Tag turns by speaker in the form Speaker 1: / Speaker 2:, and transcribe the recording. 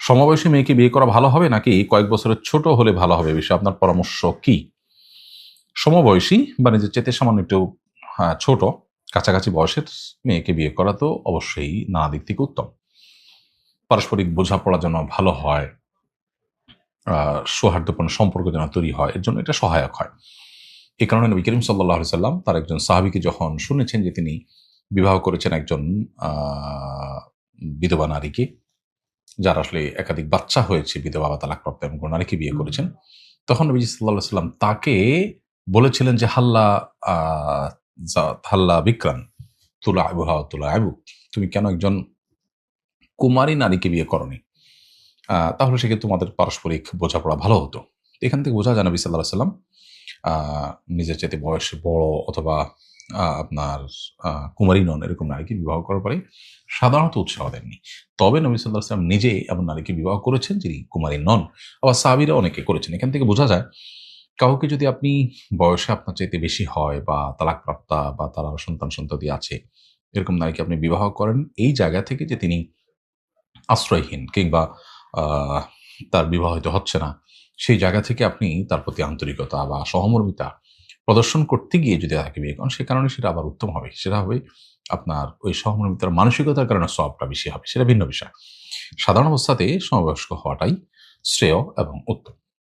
Speaker 1: সমবয়সী মেয়েকে বিয়ে করা ভালো হবে নাকি কয়েক বছরের ছোট হলে ভালো হবে? এ বিষয়ে আপনার পরামর্শ কি? সমবয়সী বা নিজের চেতে সামান্য একটু হ্যাঁ, ছোট কাছাকাছি বয়সের মেয়েকে বিয়ে করা তো অবশ্যই নানা দিক থেকে উত্তম। পারস্পরিক বোঝাপড়া যেন ভালো হয় সৌহার্দ্যপূর্ণ সম্পর্ক যেন তৈরি হয় এর জন্য এটা সহায়ক হয়। এই কারণে নবী করিম সাল্লাহ সাল্লাম তার একজন সাহাবিকে যখন শুনেছেন যে তিনি বিবাহ করেছেন একজন বিধবা নারীকে যার আসলে একাধিক বাচ্চা হয়েছে বিধবা বা তালাকপ্রাপ্ত এবং কোনো নারীকে বিয়ে করেছেন। তখন নবী সাল্লাহ সাল্লাম তাকে বলেছিলেন যে হাল্লা আহ, হাল্লা বিক্রান তুলা আবু হা তুলা আবু তুমি কেন একজন কুমারী নারীকে বিয়ে করনি? আহ, তাহলে সেক্ষেত্রে তোমাদের পারস্পরিক বোঝাপড়া ভালো হতো? এখান থেকে বোঝা যায় নবী সাল্লাহ সাল্লাম আহ, নিজের চাইতে বয়সে বড় অথবা আপনার কুমারী নন এরকম নারীকে বিবাহ করার পরে সাধারণত উৎসাহ দেননি। তবে নবী সাল্লাহ সাল্লাম নিজে এমন নারীকে বিবাহ করেছেন যিনি কুমারী নন। আবার সাহাবিরা অনেকে করেছেন। এখান থেকে বোঝা যায়, কাউকে যদি আপনি বয়সে আপনার চাইতে বেশি হয় বা তালাকপ্রাপ্তা বা তার সন্তান সন্ততি আছে, এরকম নারীকে আপনি বিবাহ করেন, এই জায়গা থেকে যে তিনি আশ্রয়হীন কিংবা তার বিবাহ হচ্ছে না, সেই জায়গা থেকে আপনি তার প্রতি আন্তরিকতা বা সহমর্মিতা প্রদর্শন করতে গিয়ে যদি তাকে বিয়ে করেন, সে কারণে সেটা আবার উত্তম হবে। সেটা হবে আপনার ওই সহমর্মিতার মানসিকতার কারণে সবটা বেশি হবে। সেটা ভিন্ন বিষয়। সাধারণ অবস্থাতে সমবয়স্ক হওয়াটাই শ্রেয় এবং উত্তম।